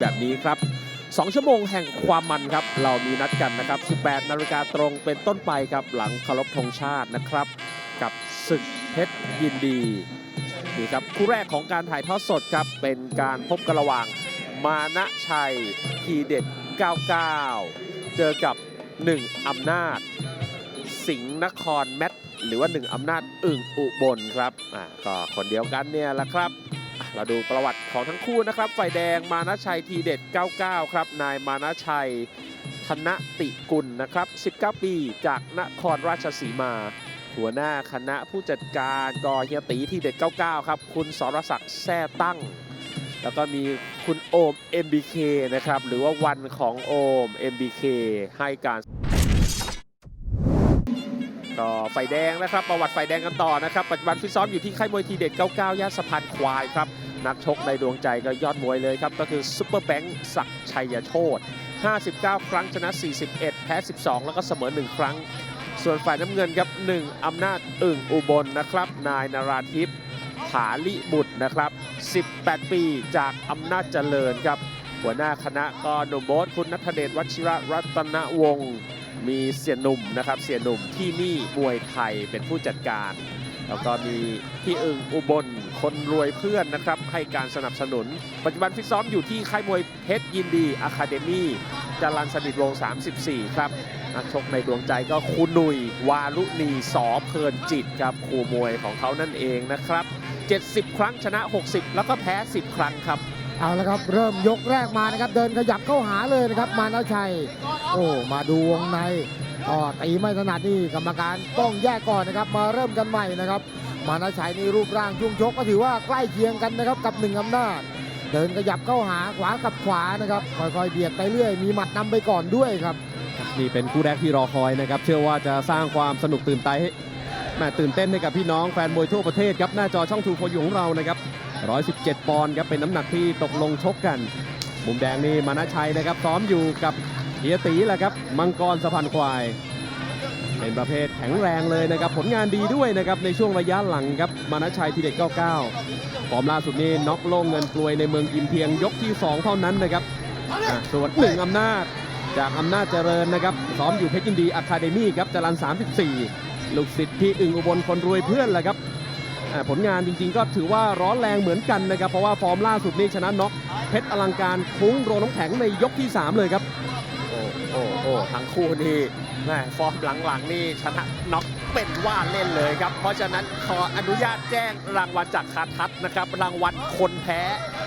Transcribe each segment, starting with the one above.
แบบนี้ครับ 2 ชั่วโมงแห่งความมันครับ เรามีนัดกันนะครับ 18 นาฬิกาตรงเป็นต้นไปครับ หลังเคารพธงชาตินะครับ กับศึกเพชรยินดีนี่ครับคู่แรกของการถ่ายทอดสดครับ เป็นการพบกันระหว่าง มานะชัย ทีเด็ด 99 เจอกับ 1 อำนาจ สิงห์นครแมทหรือว่า 1 อำนาจอึ่งอุบลครับอ่าก็คนเดียวกันเนี่ยแหละครับ เราดูประวัติของทั้งคู่นะครับฝ่ายแดงมานะชัยทีเด็ด 99 ครับ นายมานะชัยธนติกุลนะครับ 19 ปีจากนครราชสีมา หัวหน้าคณะผู้จัดการกอเฮียตีทีเด็ด 99 ครับ คุณสรศักดิ์แท่ตั้ง แล้วก็มีคุณโอม MBK นะครับ หรือว่าวันของโอม MBK ให้การ ก็ไฟแดงนะครับ ประวัติไฟแดงกันต่อนะครับ ปัจจุบันฟิตซ้อมอยู่ที่ค่ายมวยทีเด็ด 99ย่านสะพานควายครับ นักชกในดวงใจก็ยอดมวยเลยครับ ก็คือซุปเปอร์แบงค์ศักชัยโชต59 ครั้งชนะ 41 แพ้ 12 แล้วก็เสมอ 1 ครั้ง ส่วนฝ่ายน้ำเงินครับ 1อำนาจอึ่งอุบลนะครับ นายนาราธิปผาลิบุตรนะครับ 18 ปีจากอำนาจเจริญครับ หัวหน้าคณะก็หนุ่มโบ๊ทคุณนัทเดชวัชิระรัตนวงศ์ มีเสียหนุ่มนะครับเสียหนุ่มที่นี่มวยไทยเป็นผู้จัดการ แล้วก็มีพี่อึงอุบลคนรวยเพื่อนนะครับให้การสนับสนุน ปัจจุบันฟิตซ้อมอยู่ที่ค่ายมวยเพชรยินดีอะคาเดมี่จรันสนิทวง 34 ครับนักชกในดวงใจก็คุณหนุยวาลุณีสอเพลินจิตครับครูมวยของเขานั่นเองนะครับ 70 ครั้งชนะ 60 แล้วก็แพ้ 10 ครั้งครับ เอาละครับเริ่มยกแรกมานะครับเดินขยับเข้าหาเลยนะครับมานาชัย โอ้มาดูวงในก็ตีไม่ถนัดนี่กรรมการต้องแยกก่อนนะครับ มาเริ่มกันใหม่นะครับ มานาชัยนี่รูปร่างช่วงชกก็ถือว่าใกล้เคียงกันนะครับกับหนึ่งอำนาจ เดินขยับเข้าหาขวากับขวานะครับค่อยๆเบียดไปเรื่อย มีหมัดนำไปก่อนด้วยครับนี่เป็นคู่แรกที่รอคอยนะครับ เชื่อว่าจะสร้างความสนุกตื่นใจให้แม่ตื่นเต้นให้กับพี่น้องแฟนมวยทั่วประเทศครับหน้าจอช่องทูโฟยูของเรานะครับ 117 ปอนด์ครับเป็นน้ำหนักที่ตกลงชกกัน มุมแดงนี่มานะชัยนะครับซ้อมอยู่กับเฮียตีแหละครับมังกรสะพานควาย เป็นประเภทแข็งแรงเลยนะครับ ผลงานดีด้วยนะครับในช่วงระยะหลังครับมานะชัยทีเด็ด99ฟอร์มล่าสุดนี่น็อกโล่งเงินกลวยในเมืองอิมเพียงยกที่ 2 เท่านั้นนะครับส่วนหนึ่งอำนาจจากอำนาจเจริญนะครับซ้อมอยู่เพชรยินดีอะคาเดมี่ครับจรัน34 ลูกศิษย์พี่อึ่งอุบลคนรวยเพื่อนแหละครับ ผลงานจริงๆ ก็ถือว่าร้อนแรงเหมือนกันนะครับ เพราะว่าฟอร์มล่าสุดนี่ชนะน็อกเพชรอลังการคุ้งโรน้ำแข็งในยกที่ 3 เลยครับ โอ้โอ้โอ้ทั้งคู่นี่แม่ฟอร์มหลังๆนี่ชนะน็อกเป็นว่าเล่นเลยครับ เพราะฉะนั้นขออนุญาตแจ้งรางวัลจากคาทัศน์นะครับ รางวัลคนแพ้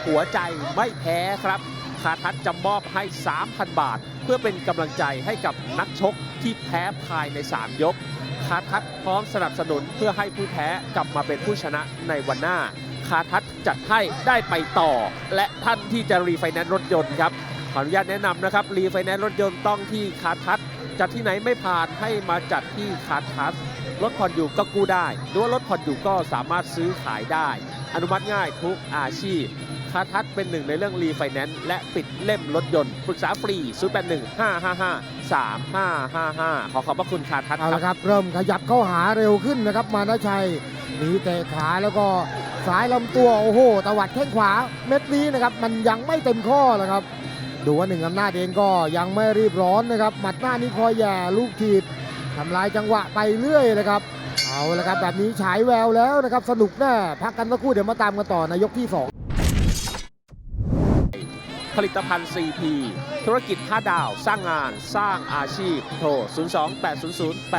หัวใจไม่แพ้ครับคาทัศน์จะมอบให้ 3,000 บาท เพื่อเป็นกำลังใจให้กับนักชกที่แพ้ภายใน 3 ยกาทัศน์พร้อมสนับสนุนเพื่อให้ผู้แพ้กลับมาเป็นผู้ชนะในวันหน้า คาทัศน์จัดให้ได้ไปต่อ และท่านที่จะรีไฟแนนซ์รถยนต์ครับขออนุญาตแนะนำนะครับรีไฟแนนซ์รถยนต์ต้องที่คาทัศน์จัดที่ไหนไม่ผ่านให้มาจัดที่คาทัศน์รถผ่อนอยู่ก็กู้ได้หรือว่ารถผ่อนอยู่ก็สามารถซื้อขายได้ อนุมัติง่ายทุกอาชีพ คาทัศน์เป็นหนึ่งในเรื่องรีไฟแนนซ์และปิดเล่มรถยนต์ปรึกษาฟรี 0 8 1 5 5 5 3 5 5 5 ขอขอบพระคุณคาทัศน์เอาละครับ เริ่มขยับเข้าหาเร็วขึ้นนะครับ มานาชัยหนีเตะขาแล้วก็สายลำตัว โอ้โหตวัดแข้งขวาเม็ดนี้นะครับ มันยังไม่เต็มข้อแล้วครับ ดูว่าหนึ่งอำนาจเองก็ยังไม่รีบร้อนนะครับหมัดหน้านี้คอยแย่ลูกทีบทำลายจังหวะไปเรื่อยเลยครับเอาละครับแบบนี้ฉายแววแล้วนะครับ สนุกแน่พักกันสักครู่เดี๋ยวมาตามกันต่อในยกที่สอง ลิตภัณฑ์ CP ธุรกิจ 5 ดาว สร้างงาน สร้างอาชีพ โทร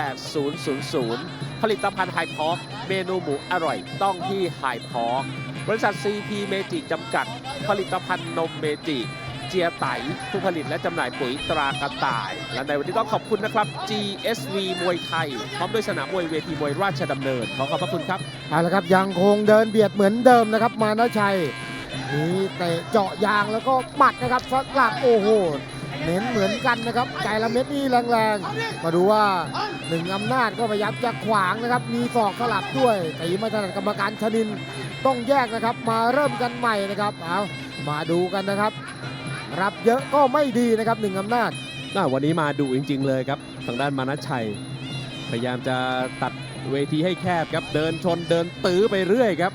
028008000 ผลิตภัณฑ์ไฮพอกเมนูหมูอร่อยต้องที่ไฮพอกบริษัท CP เมจิจำกัด ผลิตภัณฑ์นมเมจิเจียไตผู้ผลิตและจำหน่ายปุ๋ยตรากระต่าย และในวันนี้ต้องขอบคุณนะครับ GSV มวยไทย พร้อมด้วยสนามมวยเวทีมวยราชดำเนิน ขอขอบพระคุณครับ เอาละครับ ยังคงเดินเบียดเหมือนเดิมนะครับ มานาชัย นี่เตะเจาะยางแล้วก็หมัดนะครับสลับโอ้โหเน้นเหมือนกันนะครับใจละเม็ดนี่แรงๆ มาดูว่าหนึ่งอำนาจก็พยายามจะขวางนะครับ มีศอกสลับด้วยตีไม่ถนัดกรรมการชนินต้องแยกนะครับ มาเริ่มกันใหม่นะครับเอามาดูกันนะครับ รับเยอะก็ไม่ดีนะครับหนึ่งอำนาจน่าวันนี้มาดูจริง ๆ เลยครับ ทางด้านมานะชัย พยายามจะตัดเวทีให้แคบครับ เดินชนเดินตื้อไปเรื่อยครับ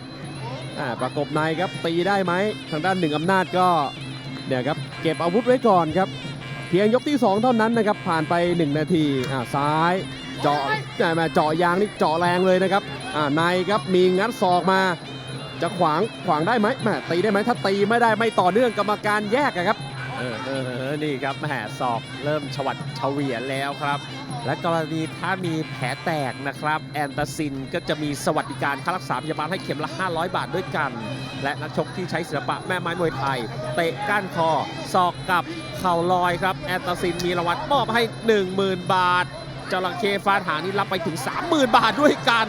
อ่าประกบในครับตีได้ไหมทางด้านหนึ่งอำนาจก็เนี่ยครับเก็บอาวุธไว้ก่อนครับเพียงยกที่ 2 เท่านั้นนะครับผ่านไป 1 นาทีอ่าซ้ายเจาะแหม่เจาะยางนี่เจาะแรงเลยนะครับอ่าในครับมีงัดศอกมา จะขวางขวางได้ไหมแหม่ตีได้ไหมถ้าตีไม่ได้ไม่ต่อเนื่องกรรมการแยกอะครับ เออเออนี่ครับแหมศอกเริ่มชวัดเฉวียนแล้วครับ และกรณีถ้ามีแผลแตกนะครับ แอนตาซินก็จะมีสวัสดิการค่ารักษาพยาบาลให้เข็มละ 500 บาทด้วยกัน และนักชกที่ใช้ศิลปะแม่ไม้มวยไทย เตะก้านคอศอกกับเข่าลอยครับ แอนตาซินมีรางวัลมอบให้ 10,000 บาทจระเข้ฟาดหางนี่รับไปถึง 30,000 บาทด้วยกัน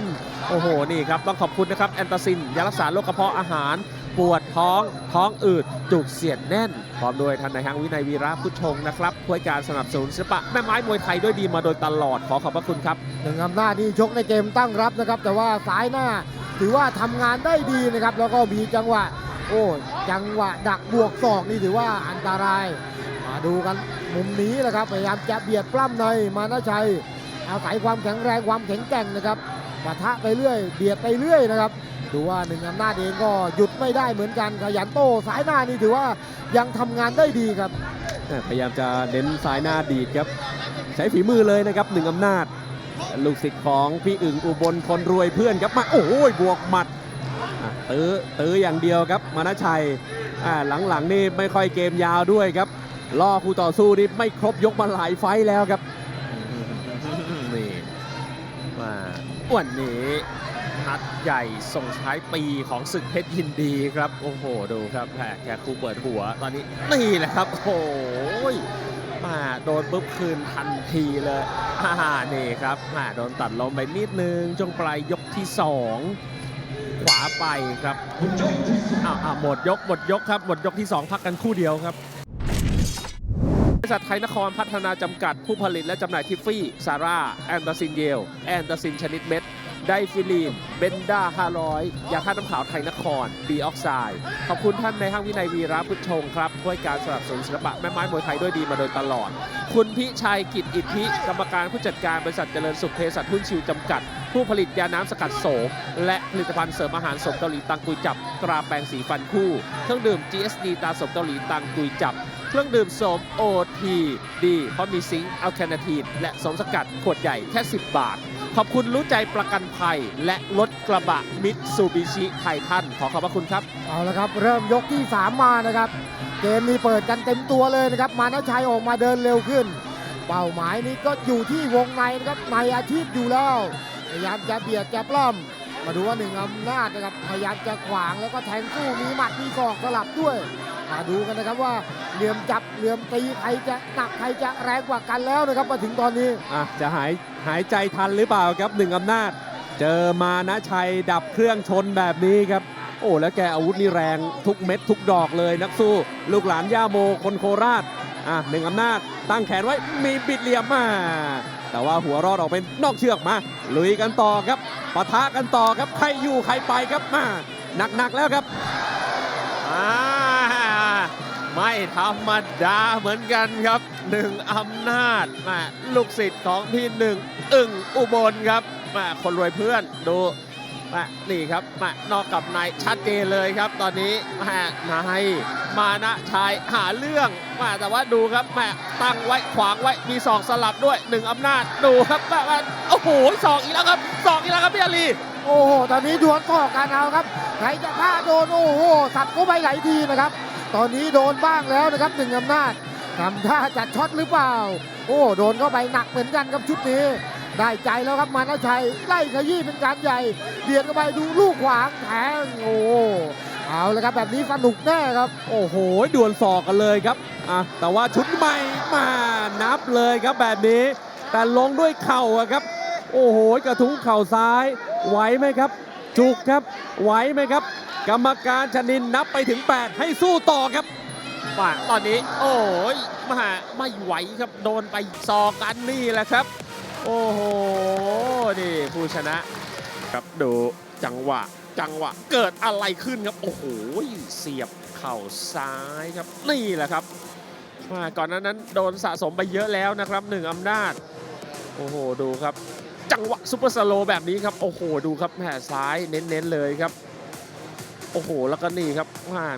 โอ้โห นี่ครับ ต้องขอบคุณนะครับ แอนตาซินยารักษาโรคกระเพาะอาหาร ปวดท้องท้องอืดจุกเสียดแน่นพร้อมด้วยท่านนายห้างวินัยวีระพุทธชงนะครับช่วยการสนับสนุนศิลปะแม่ไม้มวยไทยด้วยดีมาโดยตลอดขอขอบพระคุณครับหนึ่งอำนาจนี่ชกในเกมตั้งรับนะครับ แต่ว่าซ้ายหน้าถือว่าทำงานได้ดีนะครับ แล้วก็มีจังหวะ โอ้จังหวะดักบวกศอกนี่ถือว่าอันตราย มาดูกันมุมนี้แหละครับพยายามจะเบียดปล้ำในมานาชัยอาศัยความแข็งแรงความแข็งแกร่งนะครับปะทะไปเรื่อย เบียดไปเรื่อยนะครับ ดูว่าหนึ่งอำนาจเองก็หยุดไม่ได้เหมือนกันขยันโต้สายหน้านี่ถือว่ายังทำงานได้ดีครับแหม่พยายามจะเน้นซ้ายหน้าดีดครับ ใช้ฝีมือเลยนะครับหนึ่งอำนาจ ลูกศิษย์ของพี่อึ่งอุบลคนรวยเพื่อนครับมาโอ้ยบวกหมัดอะตื้อตื้ออย่างเดียวครับมานาชัยอ่าหลังๆนี่ไม่ค่อยเกมยาวด้วยครับล่อคู่ต่อสู้นี่ไม่ครบยกมาหลายไฟต์แล้วครับนี่มาวันนี้ นัดใหญ่ส่งท้ายปีของศึกเพชรยินดีครับ โอ้โห ดูครับแหมแค่ครูเปิดหัว ตอนนี้นี่แหละครับ โอ้โหมาโดนปุ๊บคืนทันทีเลยฮ่าฮ่านี่ครับมาโดนตัดลมไปนิดนึงช่วงปลายยกที่สองขวาไปครับอ้าวอ้าวหมดยกหมดยกครับหมดยกที่สองพักกันคู่เดียวครับบริษัทไทยนครพัฒนาจำกัดผู้ผลิตและจำหน่ายทิฟฟี่ ซาร่า แอนตาซินเยล แอนตาซินชนิดเม็ด ไดฟิลีนเบนด้า500 ยาฆ่าน้ำขาวไทยนครดีออกไซด์ขอบคุณท่านในห้างวินัยวีระพุทธชงครับช่วยการสนับสนุนศิลปะแม่ไม้มวยไทยด้วยดีมาโดยตลอด คุณพิชัยกิจอิทธิกรรมการผู้จัดการบริษัทเจริญสุขเภสัชหุ้นชิวจำกัด ผู้ผลิตยาน้ำสกัดโสมและผลิตภัณฑ์เสริมอาหารสมเกาหลีตังกุยจับ ตราแปรงสีฟันคู่เครื่องดื่ม GSD ตาสมเกาหลีตังกุยจับเครื่องดื่มโสม OT ดีเพราะมีซิงค์อัลแคนาทีนและสมสกัดขวดใหญ่แค่ 10 บาท ขอบคุณรู้ใจประกันภัย และรถกระบะมิตซูบิชิไททันขอขอบพระคุณครับ เอาละครับเริ่มยกที่ 3 มานะครับ เกมนี้เปิดกันเต็มตัวเลยนะครับ มานาชัยออกมาเดินเร็วขึ้น เป้าหมายนี้ก็อยู่ที่วงในนะครับในอาชีพอยู่แล้วพยายามจะเบียดจะปล้ำมาดูว่าหนึ่งอำนาจนะครับพยายามจะขวางแล้วก็แทงสู้มีหมัดมีศอกสลับด้วย มาดูกันนะครับว่าเหลี่ยมจับเหลี่ยมตีใครจะหนักใครจะแรงกว่ากันแล้วนะครับมาถึงตอนนี้อะจะหายหายใจทันหรือเปล่าครับหนึ่งอำนาจ เจอมานะชัยดับเครื่องชนแบบนี้ครับ โอ้แล้วแกอาวุธนี่แรงทุกเม็ดทุกดอกเลยนักสู้ ลูกหลานย่าโมคนโคราชอะหนึ่งอำนาจตั้งแขนไว้มีบิดเหลี่ยมมาแต่ว่าหัวรอดออกเป็นนอกเชือกมา ลุยกันต่อครับปะทะกันต่อครับใครอยู่ใครไปครับมาหนักๆแล้วครับอ่า ไม่ธรรมดาเหมือนกันครับหนึ่งอำนาจแม่ลูกศิษย์ของพี่หนึ่งอึ่งอุบลครับแม่คนรวยเพื่อนดูแม่นี่ครับแม่นอกกับนายชัดเจนเลยครับ ตอนนี้แม่นายมานะชายหาเรื่องม่แต่ว่าดูครับแม่ตั้งไว้ขวางไว้มีศอกสลับด้วยหนึ่งอำนาจดูครับแม่โอ้โหศอกอีกแล้วครับศอกอีกแล้วครับพี่อาลีโอ้โหตอนนี้ดวลต่อกันเอาครับใครจะพลาดโดนโอ้โหสับก็ไปหลายทีนะครับ ตอนนี้โดนบ้างแล้วนะครับหนึ่งอำนาจทำท่าจะช็อตหรือเปล่า โอ้โดนเข้าไปหนักเหมือนกันครับชุดนี้ ได้ใจแล้วครับมานาชัยไล่ขยี้เป็นการใหญ่เบียดเข้าไปดูลูกขวางแทงโอ้เอาเลยครับแบบนี้สนุกแน่ครับ โอ้โหดวลศอกกันเลยครับอะแต่ว่าชุดใหม่มานับเลยครับแบบนี้ แต่ลงด้วยเข่าครับ โอ้โหกระทุ้งเข่าซ้ายไหวไหมครับ จุกครับไหวไหมครับ กรรมการชนินนับไปถึง 8 ให้สู้ต่อครับมาตอนนี้ โอ้ยมาไม่ไหวครับโดนไปซอกันนี่แหละครับ โอ้โหนี่ผู้ชนะครับดูจังหวะจังหวะเกิดอะไรขึ้นครับ โอ้โหเสียบเข่าซ้ายครับนี่แหละครับมาก่อนหนานั้นโดนสะสมไปเยอะแล้วนะครับหนึ่งอำนาจ โอ้โหดูครับ จังหวะซุปเปอร์สโลว์แบบนี้ครับ โอ้โหดูครับแผ่ซ้ายเน้นๆเลยครับ โอ้โห แล้วก็นี่ครับมา